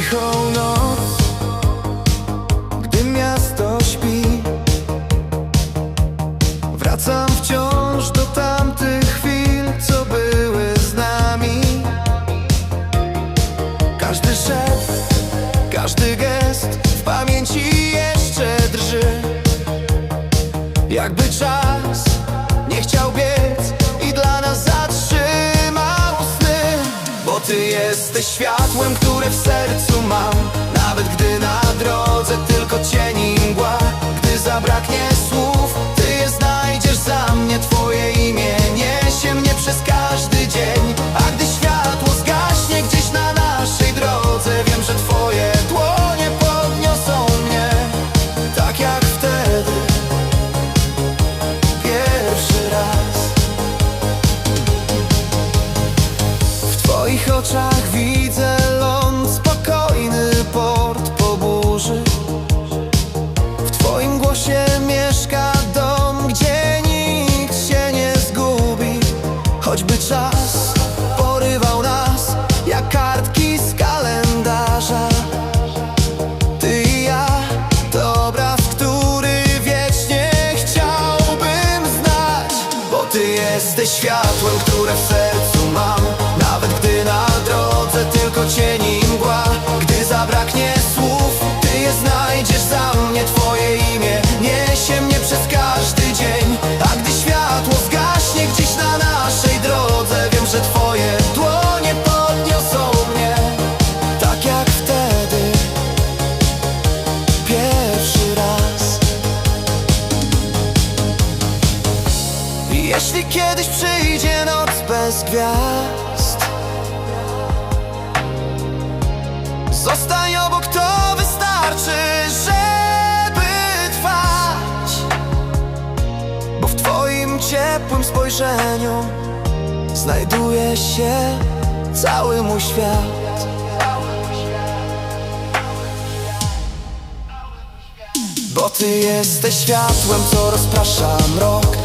cichą noc, gdy miasto śpi. Wracam wciąż do tamtych chwil, co były z nami. Każdy szef, każdy gest w pamięci jeszcze drży. Jakby czas nie chciał biec Jesteś światłem, które w sercu mam. Nawet gdy na światłem, które w sercu mam. Jeśli kiedyś przyjdzie noc bez gwiazd Zostań obok, to wystarczy, żeby trwać. Bo w twoim ciepłym spojrzeniu Znajduje się cały mój świat. Bo ty jesteś światłem, co rozprasza mrok.